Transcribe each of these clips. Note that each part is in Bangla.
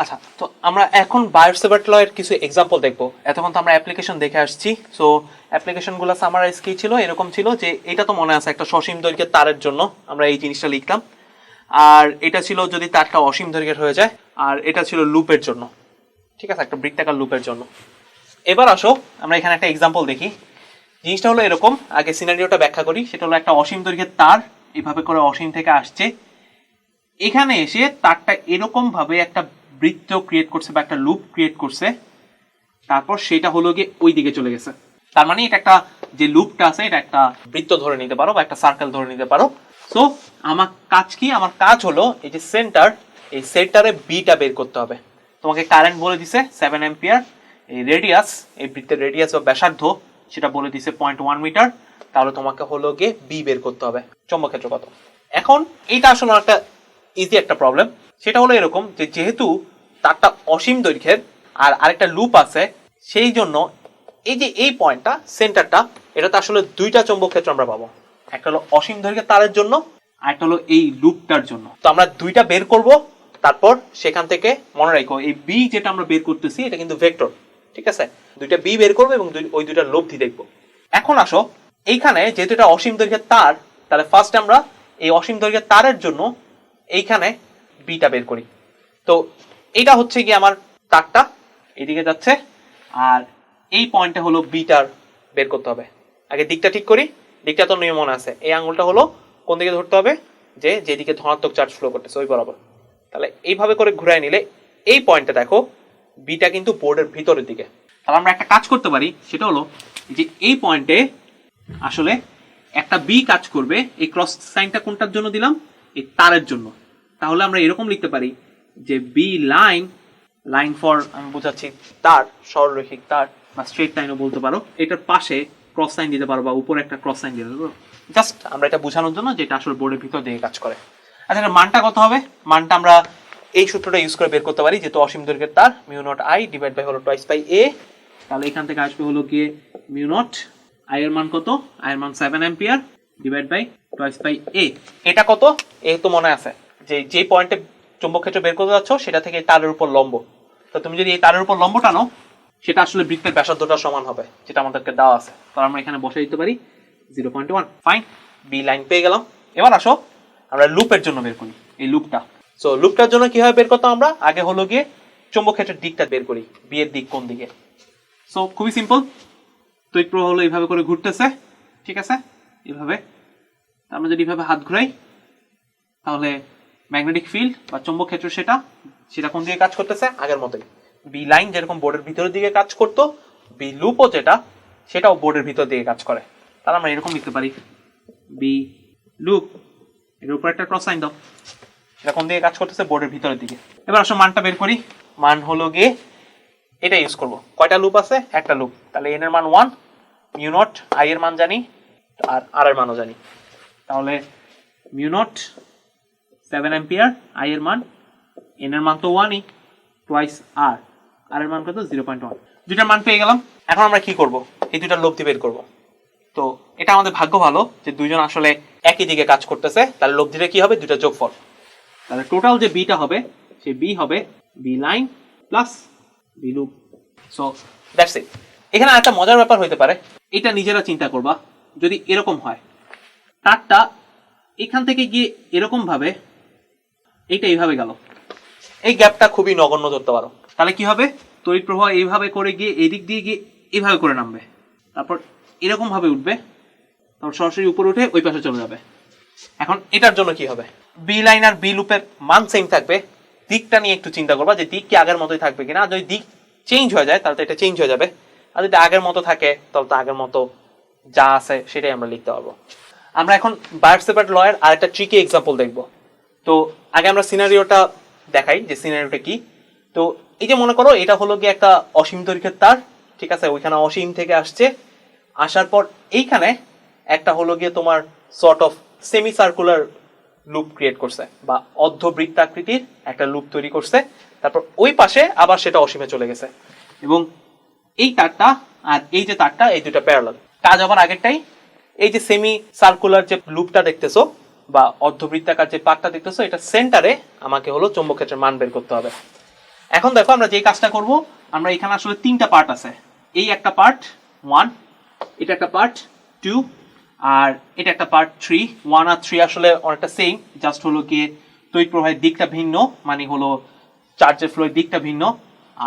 আচ্ছা তো আমরা এখন বায়োসেভার লয়ের কিছু এক্সাম্পল দেখব। এতক্ষণ তো আমরা অ্যাপ্লিকেশন দেখে আসছি। সো অ্যাপ্লিকেশনগুলো সামারাইজ কি ছিল? এরকম ছিল যে এটা তো মনে আছে, একটা সসীম দৈর্ঘ্যের তারের জন্য আমরা এই জিনিসটা লিখতাম আর এটা ছিল যদি তারটা অসীম দৈর্ঘ্যের হয়ে যায়, আর এটা ছিল লুপের জন্য। ঠিক আছে, একটা বৃত্তাকার লুপের জন্য। এবার আসো, আমরা এখানে একটা এক্সাম্পল দেখি। জিনিসটা হলো এরকম, আগে সিনারিওটা ব্যাখ্যা করি। সেটা হলো একটা অসীম দৈর্ঘ্যের তার, এভাবে করে অসীম থেকে আসছে। এখানে এসে তারটা এরকম ভাবে একটা বৃত্ত ক্রিয়েট করছে বা একটা লুপ ক্রিয়েট করছে, তারপর সেটা হলো গিয়ে ওই দিকে চলে গেছে। তার মানে এটা একটা যে লুপটা আছে, এটা একটা বৃত্ত ধরে নিতে পারো বা একটা সার্কেল ধরে নিতে পারো। সো আমার কাজ কি? আমার কাজ হলো এই যে সেন্টার এই সেন্টারে বিটা বের করতে হবে। তোমাকে কারেন্ট বলে দিছে সেভেন এম্পিয়ার এই রেডিয়াস এই বৃত্তের রেডিয়াস বা ব্যাসার্ধ, সেটা বলে দিছে পয়েন্ট ওয়ান মিটার তাহলে তোমাকে হলো গিয়ে বি বের করতে হবে। চৌম্বক ক্ষেত্র কত? এখন এইটা আসলে একটা ইজি একটা প্রবলেম সেটা হলো এরকম যে যেহেতু তারটা অসীম দৈর্ঘ্যের আর আরেকটা লুপ আছে, সেই জন্য এই যে এই পয়েন্টটা সেন্টারটা এটাতে আসলে দুইটা চৌম্বক ক্ষেত্র আমরা পাবো। একটা হলো অসীম দৈর্ঘ্যের তারের জন্য আর একটা হলো এই লুপটার জন্য। তো আমরা দুইটা বের করব, তারপর সেখান থেকে মনে রাখো, এই বি যেটা আমরা বের করতেছি, এটা কিন্তু ভেক্টর ঠিক আছে? দুইটা বি বের করব এবং ওই দুইটা লব্ধি দেখব। এখন আসো, এইখানে যেহেতু এটা অসীম দৈর্ঘ্যের তার, তাহলে ফার্স্ট আমরা এই অসীম দৈর্ঘ্যের তারের জন্য এইখানে বিটা বের করি। তো এটা হচ্ছে কি আমার তারটা। এদিকে যাচ্ছে। আর এই পয়েন্টটা হলো বিটার বের করতে হবে। আগে দিকটা ঠিক করি। দিকটা তো নিয়ম মনে আছে। এই আঙুলটা হলো কোন দিকে ধরতে হবে? যে যেদিকে ধনাত্মক চার্জ ফ্লো করতেছে, ওই বরাবর। তাহলে এইভাবে করে ঘুরায় নিলে এই পয়েন্টটা দেখো বিটা কিন্তু বোর্ডের ভিতরের দিকে। তাহলে আমরা একটা কাজ করতে পারি, সেটা হলো যে এই পয়েন্টে আসলে একটা বি কাজ করবে, এই ক্রস সাইনটা কোনটার জন্য দিলাম? এই তারের জন্য। তাহলে আমরা এরকম লিখতে পারি যে বি লাইন লাইন ফর আমি বোঝাচ্ছি, তার, সরলরৈখিক তার, বা স্ট্রেট লাইনও বলতে পারো। এটার পাশে ক্রস সাইন দিতে পারো বা উপরে একটা ক্রস সাইন দিতে পারো। জাস্ট আমরা এটা বোঝানোর জন্য যে এটা আসলে বোর্ডের ভিতর দিকে কাজ করে। আচ্ছা এটার মানটা কত হবে? মানটা আমরা এই সূত্রটা ইউজ করে বের করতে পারি, যেহেতু অসীম দৈর্ঘ্যের তার mu nought I divide by হলো টয়েস বাই এ তাহলে এখান থেকে আসবে হলো গিয়ে মিউ নট আই এর মান কত? আই এর মান seven ampere divide by twice by a এটা কত? এ তো মনে আছে। যে যে পয়েন্টে চুম্বক ক্ষেত্র বের করতে যাচ্ছ, সেটা থেকে তারের উপর লম্ব। তো তুমি যদি এই তারের উপর লম্ব টানো সেটা আসলে বৃত্তের ব্যাসার্ধটা সমান হবে, যেটা আমাদেরকে দেওয়া আছে। তাহলে আমরা এখানে বসে দিতে পারি zero point one fine B line পেয়ে গেলাম। এবার আসো, আমরা লুপের জন্য বের করি, এই লুপটা। সো লুপটার জন্য কীভাবে বের করতাম আমরা? আগে হলো গিয়ে চুম্বক ক্ষেত্রের দিকটা বের করি বিয়ের দিক কোন দিকে। সো খুবই সিম্পল তড়িৎ প্রবাহ হলো এইভাবে করে ঘুরতেছে, ঠিক আছে? এইভাবে। তা আমরা যদি এইভাবে হাত ঘুরাই, তাহলে ম্যাগনেটিক ফিল্ড বা চৌম্বক ক্ষেত্র সেটা সেটা কোন দিকে কাজ করতেছে? আগের মতোই। বি লাইন যেরকম বোর্ডের ভিতরের দিকে কাজ করতো বি লুপও যেটা, সেটাও বোর্ডের ভিতর দিকে কাজ করে। তাহলে আমরা এরকম লিখতে পারি। বি লুপ এর উপর একটা ক্রস সাইন দাও। এটা কোন দিকে কাজ করতেছে? বোর্ডের ভিতরের দিকে। এবার আসো মানটা বের করি। মান হলো গিয়ে, এটা ইউজ করব। কয়টা লুপ আছে? একটা লুপ তাহলে এন এর মান ওয়ান মিউ নট আই এর মান জানি, আর আর এর মানও জানি। তাহলে mu nought seven ampere I এর মান এন এর মান তো ওয়ানই টোয়াইস আর আর এর মান কত? জিরো পয়েন্ট ওয়ান দুইটার মান পেয়ে গেলাম। এখন আমরা কি করব? এই দুইটার লব্ধি বের করব। তো এটা আমাদের ভাগ্য ভালো যে দুইজন আসলে একই দিকে কাজ করতেছে, তাহলে লব্ধিটা কি হবে? দুইটা যোগফল। তাহলে টোটাল যে বিটা হবে সেই বি হবে B line plus B loop so that's it এখানে একটা মজার ব্যাপার হইতে পারে। এটা নিজেরা চিন্তা করবা, যদি এরকম হয়। তারটা এখান থেকে গিয়ে এরকম ভাবে এইটা এইভাবে গেল। এই গ্যাপটা খুবই নগণ্য ধরতে পারো। তাহলে কি হবে? তড়িৎ প্রবাহ এইভাবে করে গিয়ে এদিক দিয়ে গিয়ে এইভাবে করে নামবে। তারপর এরকম ভাবে উঠবে। তারপর সরাসরি উপরে উঠে ওই পাশে চলে যাবে। এখন এটার জন্য কি হবে? বি লাইন আর বি লুপের মান সেম থাকবে। দিকটা নিয়ে একটু চিন্তা করবা যে দিক কি আগের মতোই থাকবে কিনা। যদি দিক চেঞ্জ হয়ে যায় তাহলে তো এটা চেঞ্জ হয়ে যাবে। আর যদি আগের মতো থাকে তাহলে তো আগের মতো যা আছে সেটাই আমরা লিখতে পারব। আমরা এখন বায়োসেপার্ট লয়ের আর একটা ট্রিকি এক্সাম্পল দেখব। তো আগে আমরা সিনারিওটা দেখাই যে সিনারিওটা কি। তো এই যে মনে করো, এটা হলো কি একটা অসীম দৈর্ঘ্যের তার, ঠিক আছে? ওইখানে অসীম থেকে আসছে। আসার পর এইখানে একটা হলো গিয়ে তোমার sort of semicircular loop create করছে বা অর্ধবৃত্তাকৃতির একটা লুপ তৈরি করছে। তারপর ওই পাশে আবার সেটা অসীমে চলে গেছে। এবং এই তারটা আর এই যে তারটা, এই দুটো প্যারালাল কাজ আবার আগেরটাই, এই যে সেমি সার্কুলার যে লুপটা দেখতেছো বা অর্ধবৃত্তাকার যে পাকটা দেখতেছো, এটা সেন্টারে আমাকে হলো চৌম্বক ক্ষেত্রের মান বের করতে হবে। এখন দেখো, আমরা যে কাজটা করব, আমরা এখানে আসলে তিনটা পার্ট আছে। এই একটা পার্ট ওয়ান এটা একটা পার্ট টু আর এটা একটা পার্ট থ্রি ওয়ান আর থ্রি আসলে অনেকটা সেম জাস্ট হলো গিয়ে তড়িৎ প্রবাহের দিকটা ভিন্ন মানে হলো চার্জের ফ্লোয়ের দিকটা ভিন্ন।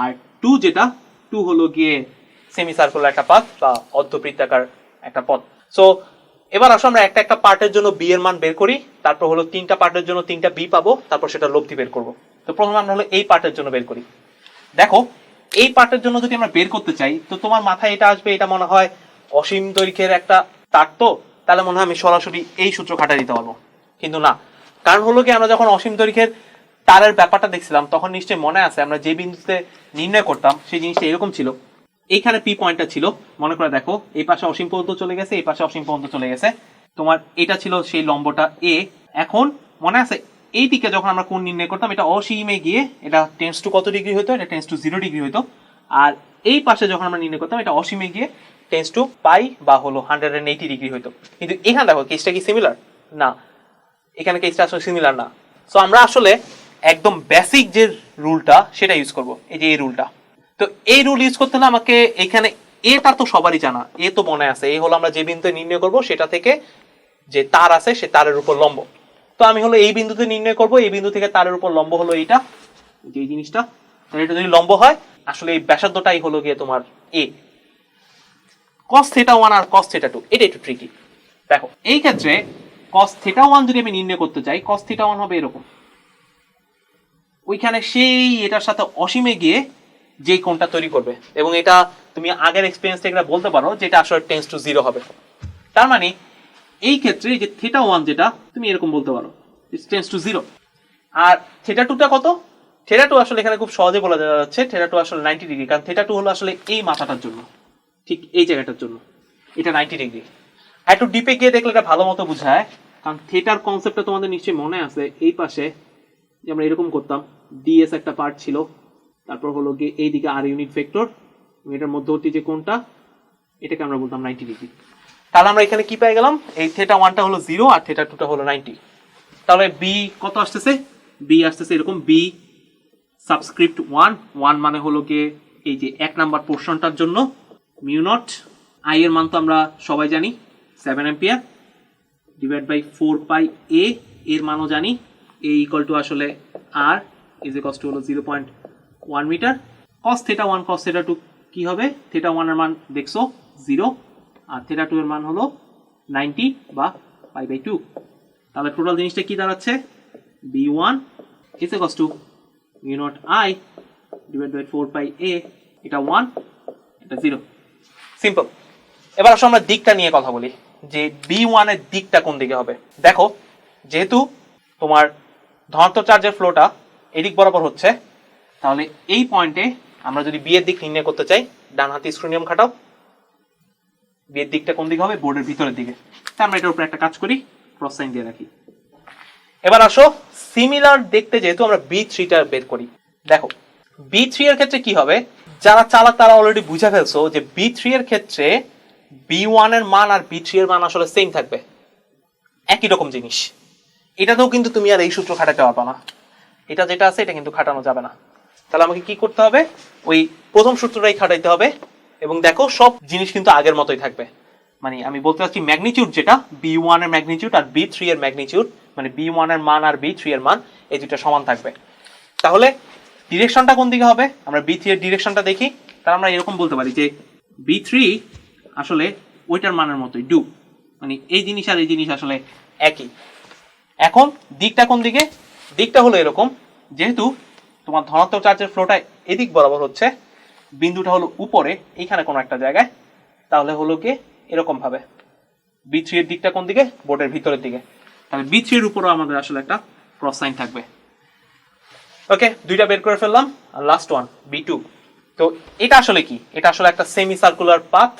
আর টু যেটা টু হলো গিয়ে সেমি সার্কুলার একটা পথ বা অর্ধবৃত্তাকার একটা পথ। সো এবার আসো আমরা একটা একটা পার্টের জন্য বি এর মান বের করি। তারপর হলো তিনটা পার্টের জন্য তিনটা বি পাবো। তারপর সেটা লব্ধি বের করব। তো প্রথমে আমরা হলো এই পার্টের জন্য বের করি। দেখো, এই পার্টের জন্য যদি আমরা বের করতে চাই, তো তোমার মাথায় এটা আসবে, এটা মনে হয় অসীম দৈর্ঘ্যের একটা তার তো, তাহলে মনে হয় আমি সরাসরি এই সূত্র খাটা দিতে পারব। কিন্তু না। কারণ হলো কি, আমরা যখন অসীম দৈর্ঘ্যের তারের ব্যাপারটা দেখছিলাম, তখন নিশ্চয়ই মনে আছে আমরা যে বিন্দুতে নির্ণয় করতাম, সেই জিনিসটা এরকম ছিল। এইখানে পি পয়েন্টটা ছিল। মনে করে দেখো, এই পাশে অসীম পর্যন্ত চলে গেছে, এই পাশে অসীম পর্যন্ত চলে গেছে। তোমার এটা ছিল সেই লম্বটা এ এখন মনে আছে, এই দিকে যখন আমরা কোণ নির্ণয় করতাম, এটা অসীমে গিয়ে এটা টেন্স টু কত ডিগ্রি হতো এটা টেন্স টু জিরো ডিগ্রি হতো আর এই পাশে যখন আমরা নির্ণয় করতাম, এটা অসীমে গিয়ে টেন্স টু পাই বা হলো হান্ড্রেড এন্ড এইটি ডিগ্রি হতো কিন্তু এখানে দেখো কেসটা কি সিমিলার না। এখানে কেসটা আসলে সিমিলার না। সো আমরা আসলে একদম বেসিক যে রুলটা সেটা ইউজ করব। এই যে এই রুলটা তো এই রুল ইউজ করতে হলে আমাকে এখানে এটা তো সবারই জানা। এ তো মনে আছে। এই হলো আমরা যে বিন্দুতে নির্ণয় করব, সেটা থেকে যে তার আছে, সে তারের উপর লম্ব। তো আমি হলো এই বিন্দুতে নির্ণয় করব। এই বিন্দু থেকে তারের উপর লম্ব হলো এইটা। যে জিনিসটা। এটা যদি লম্ব হয়, আসলে এই ব্যাসার্ধটাই হলো গিয়ে তোমার এ কস থেটা ওয়ান আর কস থেটা টু এটা একটু ট্রিকি দেখো, এই ক্ষেত্রে কস থেটা ওয়ান যদি আমি নির্ণয় করতে চাই কস থেটা ওয়ান হবে এরকম। ওইখানে সেই এটার সাথে অসীমে গিয়ে যে কোনটা তৈরি করবে। এবং এটা তুমি আগের এক্সপিরিয়েন্স থেকে এটা বলতে পারো যেটা আসলে টেন্স টু জিরো হবে। তার মানে এই ক্ষেত্রে যে থেটা ওয়ান যেটা, তুমি এরকম বলতে পারো ইটস টেন্স টু জিরো আর থেটা টুটা কত? থেটা টু আসলে এখানে খুব সহজে বলা যাচ্ছে থেটা টু আসলে নাইনটি ডিগ্রি কারণ থেটা টু হলো আসলে এই মাথাটার জন্য, ঠিক এই জায়গাটার জন্য, এটা নাইনটি ডিগ্রি আর একটু ডিপে গিয়ে দেখলে এটা ভালো মতো বোঝায়, কারণ থেটার কনসেপ্টটা তোমাদের নিশ্চয়ই মনে আছে, এই পাশে যে আমরা এরকম করতাম ডিএস একটা পার্ট ছিল তারপর হলো গিয়ে এইদিকে আর ইউনিট ভেক্টর এটার মধ্যবর্তী যে কোনটা এটাকে আমরা বলতাম নাইনটি ডিগ্রি তাহলে আমরা এখানে কি পেয়ে গেলাম? এই থেটা ওয়ানটা হলো জিরো আর থেটা টুটা হলো নাইনটি তাহলে বি কত আসতেছে? বি আসতেছে এরকম বি সাবস্ক্রিপ্ট ওয়ান ওয়ান মানে হলো গিয়ে এই যে এক নাম্বার পোর্শনটার জন্য মিউ নট আই এর মান তো আমরা সবাই জানি seven ampere divide by four pi a এর মানও জানি। এ ইকুয়াল টু আসলে আর ইজ ইকস টু হলো zero point one meter cos theta one cos theta two কি হবে? থেটা ওয়ানের মান দেখছ জিরো আর থেটা টু এর মান হলো নাইনটি বা পাই বাই টু তাহলে টোটাল জিনিসটা কি দাঁড়াচ্ছে? B one is equals to mu nought I divide by four pi a এটা ওয়ান এটা জিরো সিম্পল এবার আসলে আমরা দিকটা নিয়ে কথা বলি, যে বি ওয়ানের দিকটা কোন দিকে হবে? দেখো, যেহেতু তোমার ধনাত্মক চার্জের ফ্লোটা এদিক বরাবর হচ্ছে তাহলে এই পয়েন্টে আমরা যদি বিয়ের দিক নির্ণয় করতে চাই, ডান হাতে স্ক্রুনিয়াম খাটাও। বিয়ের দিকটা কোন দিকে হবে? বোর্ডের ভিতরের দিকে। তা আমরা এটার উপরে একটা কাজ করি ক্রস সাইন দিয়ে রাখি। এবার আসো সিমিলার দেখতে যেহেতু আমরা বি থ্রিটা বের করি। দেখো বি থ্রি এর ক্ষেত্রে কি হবে? যারা চালাক তারা অলরেডি বুঝে ফেলছো যে বি থ্রি এর ক্ষেত্রে বি ওয়ানের মান আর বি থ্রি এর মান আসলে সেম থাকবে। একই রকম জিনিস। এটাতেও কিন্তু তুমি আর এই সূত্র খাটাতে পারবে না। এটা যেটা আছে, এটা কিন্তু খাটানো যাবে না। তাহলে আমাকে কি করতে হবে? ওই প্রথম সূত্রটাই খাটাইতে হবে। এবং দেখো, সব জিনিস কিন্তু আগের মতোই থাকবে। মানে আমি বলতে চাচ্ছি ম্যাগনিটিউড যেটা বি ওয়ানের ম্যাগনিটিউড আর বি থ্রি এর ম্যাগনিটিউড মানে বি ওয়ানের মান আর বি থ্রি এর মান, এই দুটো সমান থাকবে। তাহলে ডিরেকশনটা কোন দিকে হবে? আমরা বি থ্রি এর ডিরেকশনটা দেখি। তাহলে আমরা এরকম বলতে পারি যে বি থ্রি আসলে ওইটার মানের মতোই ডু মানে এই জিনিস আর এই জিনিস আসলে একই। এখন দিকটা কোন দিকে? দিকটা হলো এরকম, যেহেতু তোমার ধনাত্মক চার্জের ফ্লোটা এদিক বরাবর হচ্ছে, বিন্দুটা হলো উপরে এইখানে কোনো একটা জায়গায়, তাহলে হলো কি, এরকম ভাবে। বি থ্রি এর দিকটা কোন দিকে? বোর্ডের ভিতরের দিকে। তাহলে বি থ্রি এর উপরও আমাদের আসলে একটা ক্রস সাইন থাকবে। ওকে দুইটা বের করে ফেললাম, আর লাস্ট ওয়ান বি টু তো এটা আসলে কি? এটা আসলে একটা সেমি সার্কুলার পাথ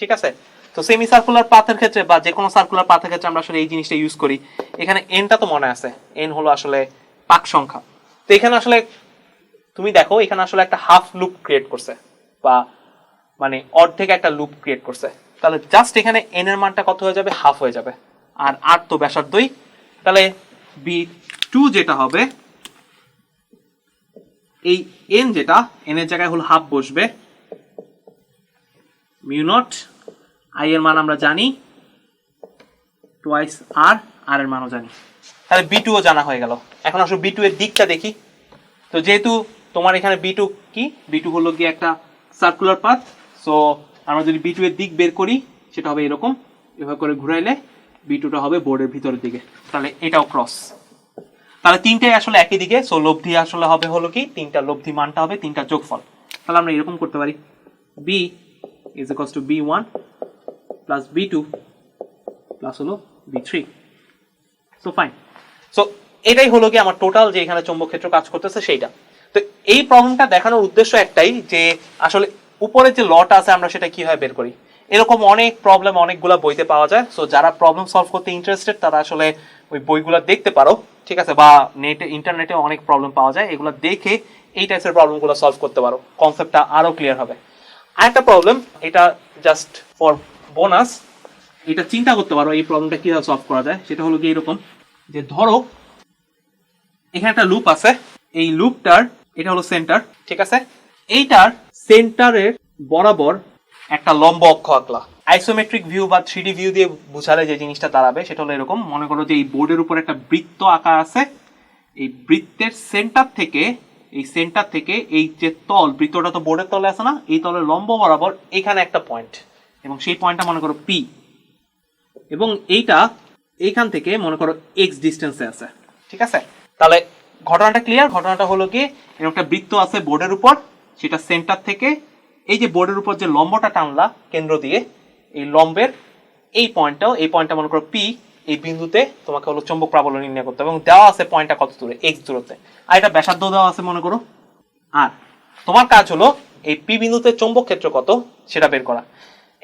ঠিক আছে? তো সেমি সার্কুলার পাথের ক্ষেত্রে বা যে কোনো সার্কুলার পাথের ক্ষেত্রে আমরা আসলে এই জিনিসটা ইউজ করি। এখানে এনটা তো মনে আছে। এন হলো আসলে পাক সংখ্যা। তো এখানে আসলে তুমি দেখো, এখানে আসলে একটা হাফ লুপ ক্রিয়েট করছে, বা মানে অর্ধেক একটা লুপ ক্রিয়েট করছে। তাহলে জাস্ট এখানে এন এর মানটা কত হয়ে যাবে? হাফ হয়ে যাবে। আর আর তো ব্যাসার্ধই। তাহলে বি টু যেটা হবে, এই এন যেটা এন এর জায়গায় হলো হাফ বসবে মিউ নট আই এর মান আমরা জানি টোয়াইস আর আর এর মানও জানি। তাহলে বি টুও জানা হয়ে গেল। এখন আসলে বি টু এর দিকটা দেখি। তো যেহেতু তোমার এখানে বি টু কি? বি টু হলো গিয়ে একটা সার্কুলার পাথ সো আমরা যদি বি টু এর দিক বের করি, সেটা হবে এরকম। এভাবে করে ঘুরাইলে বি টুটা হবে বোর্ডের ভিতরের দিকে। তাহলে এটাও ক্রস তাহলে তিনটাই আসলে একই দিকে সো লব্ধি আসলে হবে হলো কি? তিনটা লব্ধি মানটা হবে, তিনটা যোগফল। তাহলে আমরা এরকম করতে পারি। B is equals to B one plus B two plus হলো B three so fine so এটাই হলো কি আমার টোটাল যে এখানে চৌম্বক ক্ষেত্র কাজ করতেছে সেইটা। তো এই প্রবলেমটা দেখানোর উদ্দেশ্য একটাই যে, আসলে উপরে যে লটা আছে আমরা সেটা কীভাবে বের করি। এরকম অনেক প্রবলেম অনেকগুলা বইতে পাওয়া যায়। সো যারা প্রবলেম সলভ করতে ইন্টারেস্টেড তারা আসলে ওই বইগুলো দেখতে পারো, ঠিক আছে? বা নেটে ইন্টারনেটে অনেক প্রবলেম পাওয়া যায়। এগুলো দেখে এই টাইপের প্রবলেমগুলো সলভ করতে পারো। কনসেপ্টটা আরও ক্লিয়ার হবে। আরেকটা প্রবলেম এটা জাস্ট ফর বোনাস এটা চিন্তা করতে পারো এই প্রবলেমটা কীভাবে সলভ করা যায়। সেটা হলো কি এরকম। যে ধরো এখানে একটা লুপ আছে। এই লুপটার এটা হলো সেন্টার ঠিক আছে? এইটার সেন্টারের বরাবর একটা লম্ব অক্ষ আঁকলা। আইসোমেট্রিক ভিউ বা থ্রি ভিউ দিয়ে বুঝালে যে জিনিসটা দাঁড়াবে, সেটা হলো এরকম। মনে করো যে এই বোর্ডের উপর একটা বৃত্ত আঁকা আছে। এই বৃত্তের সেন্টার থেকে, এই সেন্টার থেকে এই যে তল, বৃত্তটা তো বোর্ডের তলে আছে না, এই তলের লম্ব বরাবর এখানে একটা পয়েন্ট এবং সেই পয়েন্টটা মনে করো পি এবং এইটা এইখান থেকে মনে করো এক্স ডিস্টেন্সে আছে। ঠিক আছে? তাহলে ঘটনাটা ক্লিয়ার ঘটনাটা হলো কি একটা বৃত্ত আছে বোর্ডের উপর, সেটা সেন্টার থেকে এই যে বোর্ডের উপর যে লম্বটা টানলা কেন্দ্র দিয়ে, এই লম্বের এই পয়েন্টটাও এই পয়েন্টটা মনে করো পি এই বিন্দুতে তোমাকে হলো চৌম্বক প্রাবল্য নির্ণয় করতে হবে এবং দেওয়া আছে পয়েন্টটা কত দূরে? এক্স দূরত্বে। আর এটা ব্যাসার্ধ দেওয়া আছে মনে করো। আর তোমার কাজ হলো এই পি বিন্দুতে চৌম্বক ক্ষেত্র কত, সেটা বের করা।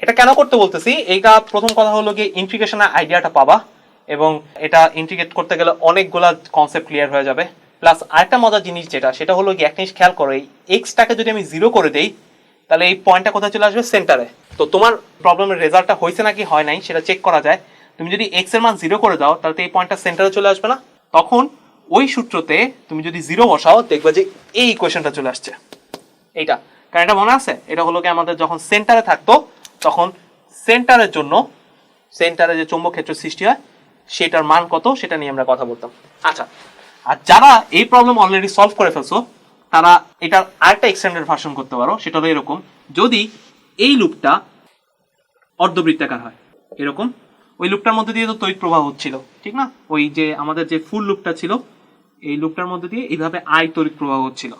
এটা কেন করতে বলতেছি? এইটা প্রথম কথা হলো গিয়ে ইন্ট্রিগেশনের আইডিয়াটা পাবা। এবং এটা ইন্টিগ্রেট করতে গেলে অনেকগুলা কনসেপ্ট ক্লিয়ার হয়ে যাবে। প্লাস আরেকটা মজার জিনিস যেটা, সেটা হলো কি একটা জিনিস খেয়াল করো, এই এক্সটাকে যদি আমি জিরো করে দেই, তাহলে এই পয়েন্টটা কোথায় চলে আসবে? সেন্টারে তো তোমার প্রবলেমের রেজাল্টটা হয়েছে নাকি হয় নাই, সেটা চেক করা যায়। তুমি যদি এক্সের মান জিরো করে দাও, তাহলে এই পয়েন্টটা সেন্টারে চলে আসবে না। তখন ওই সূত্রতে তুমি যদি জিরো বসাও, দেখবে যে এই ইকুয়েশনটা চলে আসছে। এইটা। কারণ এটা মনে আছে? এটা হলো কি আমাদের যখন সেন্টারে থাকতো, তখন সেন্টারের জন্য সেন্টারে যে চৌম্বক ক্ষেত্র সৃষ্টি হয় সেটার মান কত সেটা নিয়ে আমরা কথা বলতাম। আচ্ছা আর যারা এই প্রবলেম অলরেডি সলভ করে ফেলছো, তারা এটার আরেকটা এক্সটেন্ডেড ভার্সন করতে পারো, সেটা হলো এরকম। যদি এই লুপটা অর্ধবৃত্তাকার হয়, এরকম। ওই লুপটার মধ্যে দিয়ে তো তড়িৎ প্রবাহ হচ্ছিল, ঠিক না? ওই যে আমাদের যে ফুল লুপটা ছিল, এই লুপটার মধ্যে দিয়ে এইভাবে আয় তড়িৎ প্রবাহ হচ্ছিল।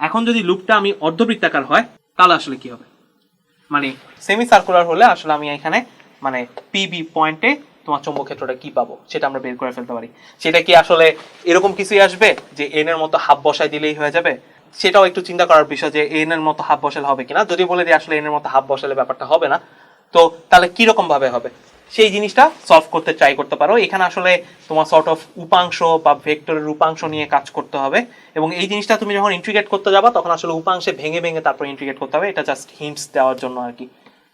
এখন যদি লুপটা আমি অর্ধবৃত্তাকার হয়, তাহলে আসলে কি হবে? মানে সেমি সার্কুলার হলে আসলে আমি এখানে মানে পিবি পয়েন্টে তোমার চৌম্বক ক্ষেত্রটা কি পাবো, সেটা আমরা বের করে ফেলতে পারি। সেটা কি আসলে এরকম কিছুই আসবে যে এন এর মতো হাফ বসাই দিলেই হয়ে যাবে? সেটাও একটু চিন্তা করার বিষয় যে এন এর মতো হাফ বসালে হবে কিনা। যদি বলে দিই আসলে এন এর মতো হাফ বসালে ব্যাপারটা হবে না, তো তাহলে কি রকম ভাবে হবে? সেই জিনিসটা সলভ করতে ট্রাই করতে পারো। এখানে আসলে তোমার সর্ট অফ উপাংশ বা ভেক্টরের উপাংশ নিয়ে কাজ করতে হবে। এবং এই জিনিসটা তুমি যখন ইন্টিগ্রেট করতে যাবা, তখন আসলে উপাংশে ভেঙে ভেঙে তারপর ইন্টিগ্রেট করতে হবে। এটা জাস্ট হিন্টস দেওয়ার জন্য আর কি।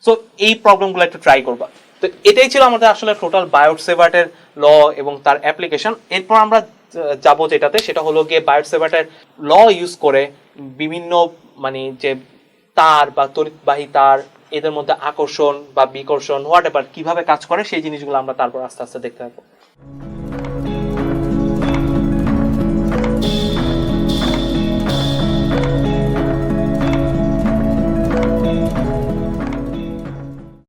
সো এই প্রবলেমগুলো একটু ট্রাই করবা। তো এটাই ছিল আমাদের আসলে টোটাল বায়োট সেভার্টের ল এবং তার অ্যাপ্লিকেশন এরপর আমরা যাব যেটাতে, সেটা হলো গিয়ে বায়োট সেভার্টের ল ইউজ করে বিভিন্ন মানে যে তার বা তড়িৎবাহী তার, এদের মধ্যে আকর্ষণ বা বিকর্ষণ হোয়াট এভার কীভাবে কাজ করে, সেই জিনিসগুলো আমরা তারপর আস্তে আস্তে দেখতে থাকব।